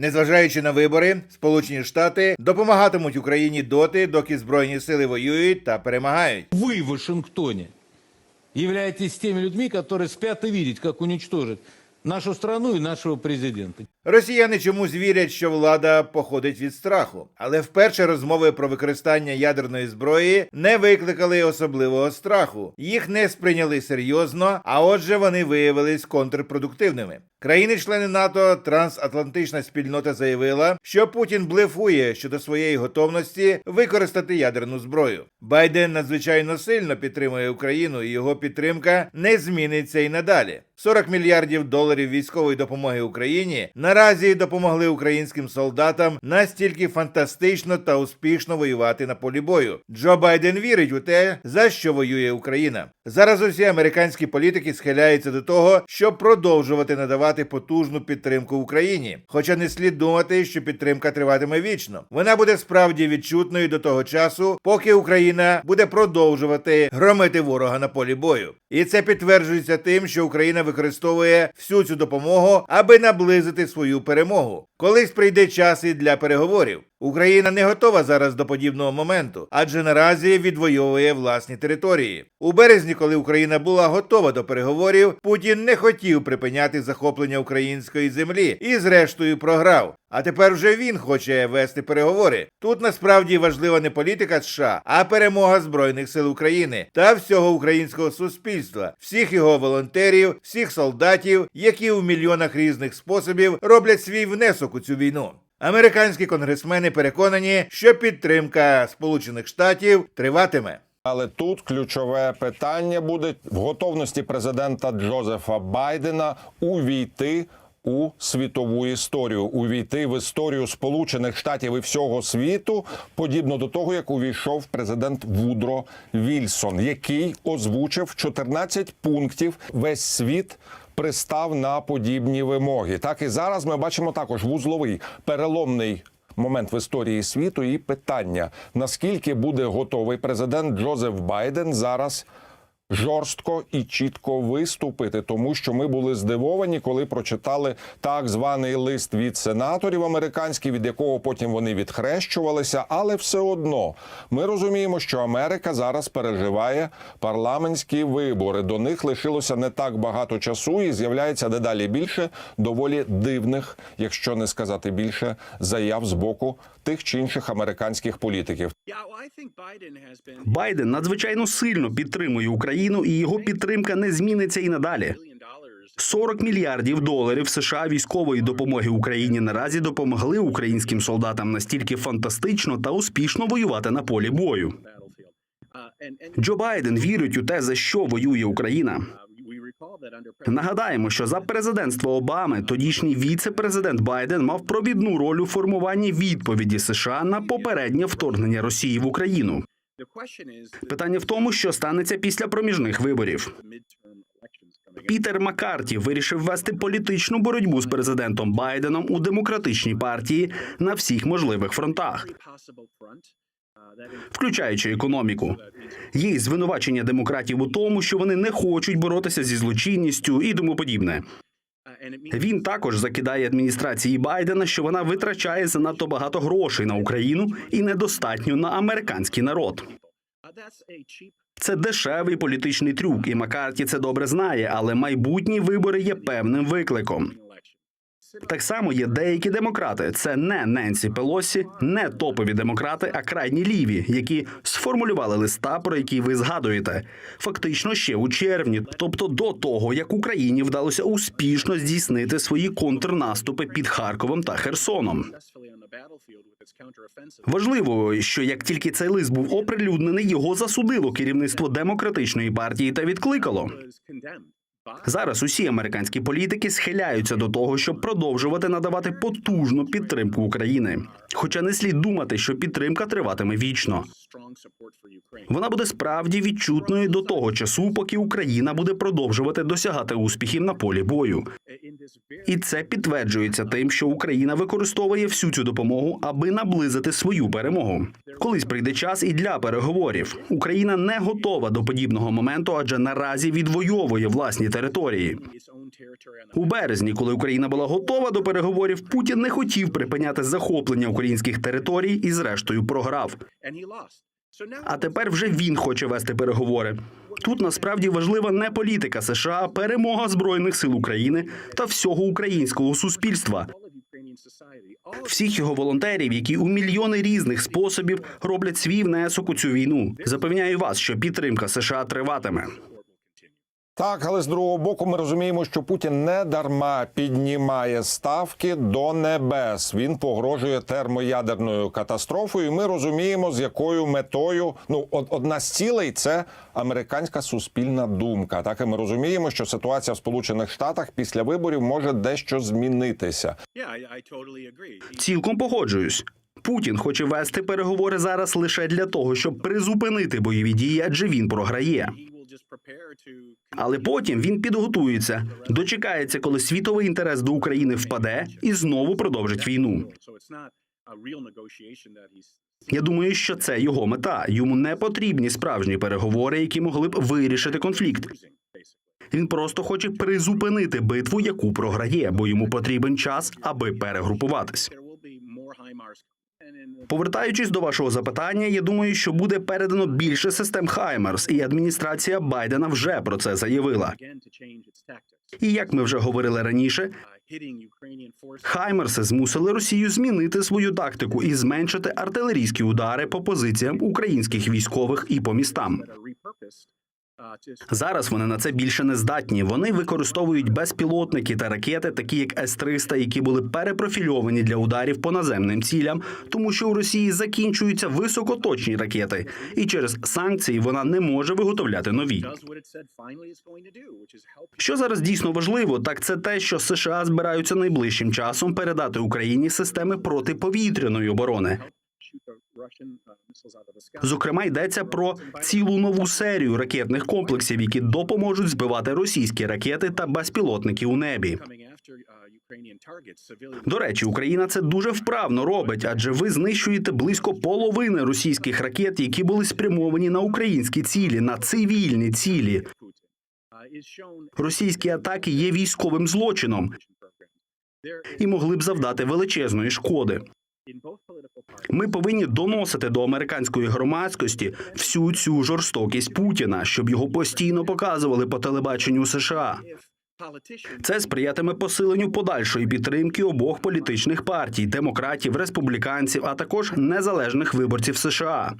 Незважаючи на вибори, Сполучені Штати допомагатимуть Україні доти, доки збройні сили воюють та перемагають. Ви в Вашингтоні являєтесь тими людьми, які спят і видят, як уничтожить нашу страну і нашого президента. Росіяни чомусь вірять, що влада походить від страху, але вперше розмови про використання ядерної зброї не викликали особливого страху. Їх не сприйняли серйозно, а отже, вони виявились контрпродуктивними. Країни-члени НАТО трансатлантична спільнота заявила, що Путін блефує щодо своєї готовності використати ядерну зброю. Байден надзвичайно сильно підтримує Україну, і його підтримка не зміниться і надалі. 40 мільярдів доларів військової допомоги Україні наразі допомогли українським солдатам настільки фантастично та успішно воювати на полі бою. Джо Байден вірить у те, за що воює Україна. Зараз усі американські політики схиляються до того, щоб продовжувати надавати потужну підтримку Україні. Хоча не слід думати, що підтримка триватиме вічно. Вона буде справді відчутною до того часу, поки Україна буде продовжувати громити ворога на полі бою. І це підтверджується тим, що Україна використовує всю цю допомогу, аби наблизити свою перемогу. Колись прийде час і для переговорів. Україна не готова зараз до подібного моменту, адже наразі відвоює власні території. У березні, коли Україна була готова до переговорів, Путін не хотів припиняти захоплення української землі і, зрештою, програв. А тепер вже він хоче вести переговори. Тут насправді важлива не політика США, а перемога збройних сил України та всього українського суспільства, всіх його волонтерів, всіх солдатів, які у мільйонах різних способів роблять свій внесок у цю війну. Американські конгресмени переконані, що підтримка Сполучених Штатів триватиме. Але тут ключове питання буде в готовності президента Джозефа Байдена увійти у світову історію, увійти в історію Сполучених Штатів і всього світу, подібно до того, як увійшов президент Вудро Вільсон, який озвучив 14 пунктів весь світ. Пристав на подібні вимоги. Так і зараз ми бачимо також вузловий переломний момент в історії світу і питання: наскільки буде готовий президент Джозеф Байден зараз жорстко і чітко виступити, тому що ми були здивовані, коли прочитали так званий лист від сенаторів американських, від якого потім вони відхрещувалися. Але все одно ми розуміємо, що Америка зараз переживає парламентські вибори. До них лишилося не так багато часу, і з'являється дедалі більше доволі дивних, якщо не сказати більше, заяв з боку тих чи інших американських політиків. Байден надзвичайно сильно підтримує Україну, і його підтримка не зміниться і надалі. 40 мільярдів доларів США військової допомоги Україні наразі допомогли українським солдатам настільки фантастично та успішно воювати на полі бою. Джо Байден вірить у те, за що воює Україна. Нагадаємо, що за президентства Обами тодішній віце-президент Байден мав провідну роль у формуванні відповіді США на попереднє вторгнення Росії в Україну. Питання в тому, що станеться після проміжних виборів. Пітер Маккарті вирішив вести політичну боротьбу з президентом Байденом у демократичній партії на всіх можливих фронтах, включаючи економіку. Є звинувачення демократів у тому, що вони не хочуть боротися зі злочинністю і тому подібне. Він також закидає адміністрації Байдена, що вона витрачає занадто багато грошей на Україну і недостатньо на американський народ. Це дешевий політичний трюк, і Маккарті це добре знає, але майбутні вибори є певним викликом. Так само є деякі демократи. Це не Ненсі Пелосі, не топові демократи, а крайні ліві, які сформулювали листа, про який ви згадуєте, фактично ще у червні, тобто до того, як Україні вдалося успішно здійснити свої контрнаступи під Харковом та Херсоном. Важливо, що як тільки цей лист був оприлюднений, його засудило керівництво демократичної партії та відкликало. Зараз усі американські політики схиляються до того, щоб продовжувати надавати потужну підтримку України. Хоча не слід думати, що підтримка триватиме вічно. Вона буде справді відчутною до того часу, поки Україна буде продовжувати досягати успіхів на полі бою. І це підтверджується тим, що Україна використовує всю цю допомогу, аби наблизити свою перемогу. Колись прийде час і для переговорів. Україна не готова до подібного моменту, адже наразі відвоює власні території. У березні, коли Україна була готова до переговорів, Путін не хотів припиняти захоплення українських територій і, зрештою, програв. А тепер вже він хоче вести переговори. Тут насправді важлива не політика США, а перемога збройних сил України та всього українського суспільства, всіх його волонтерів, які у мільйони різних способів роблять свій внесок у цю війну. Запевняю вас, що підтримка США триватиме. Так, але з другого боку, ми розуміємо, що Путін не дарма піднімає ставки до небес. Він погрожує термоядерною катастрофою. І Ми розуміємо, з якою метою ну од- одна з цілей це американська суспільна думка. Так і ми розуміємо, що ситуація в Сполучених Штатах після виборів може дещо змінитися. Цілком погоджуюсь. Путін хоче вести переговори зараз лише для того, щоб призупинити бойові дії, адже він програє. Але потім він підготується, дочекається, коли світовий інтерес до України впаде, і знову продовжить війну. Я думаю, що це його мета. Йому не потрібні справжні переговори, які могли б вирішити конфлікт. Він просто хоче призупинити битву, яку програє, бо йому потрібен час, аби перегрупуватись. Повертаючись до вашого запитання, я думаю, що буде передано більше систем Хаймерс, і адміністрація Байдена вже про це заявила. І як ми вже говорили раніше, Хаймерси змусили Росію змінити свою тактику і зменшити артилерійські удари по позиціям українських військових і по містам. Зараз вони на це більше не здатні. Вони використовують безпілотники та ракети, такі як С-300, які були перепрофільовані для ударів по наземним цілям, тому що у Росії закінчуються високоточні ракети, і через санкції вона не може виготовляти нові. Що зараз дійсно важливо, так це те, що США збираються найближчим часом передати Україні системи протиповітряної оборони. Зокрема, йдеться про цілу нову серію ракетних комплексів, які допоможуть збивати російські ракети та безпілотники у небі. До речі, Україна це дуже вправно робить, адже ви знищуєте близько половини російських ракет, які були спрямовані на українські цілі, на цивільні цілі. Російські атаки є військовим злочином і могли б завдати величезної шкоди. Ми повинні доносити до американської громадськості всю цю жорстокість Путіна, щоб його постійно показували по телебаченню США. Це сприятиме посиленню подальшої підтримки обох політичних партій демократів, республіканців, а також незалежних виборців США.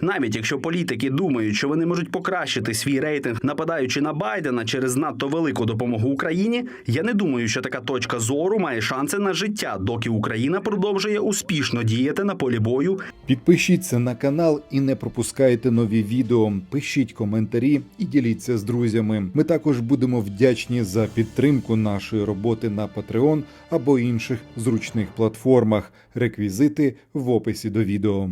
Навіть якщо політики думають, що вони можуть покращити свій рейтинг, нападаючи на Байдена через надто велику допомогу Україні, я не думаю, що така точка зору має шанси на життя, доки Україна продовжує успішно діяти на полі бою Підпишіться на канал і не пропускайте нові відео. Пишіть коментарі і діліться з друзями. Ми також будемо вдячні за підтримку нашої роботи на Patreon або інших зручних платформах. Реквізити в описі до відео.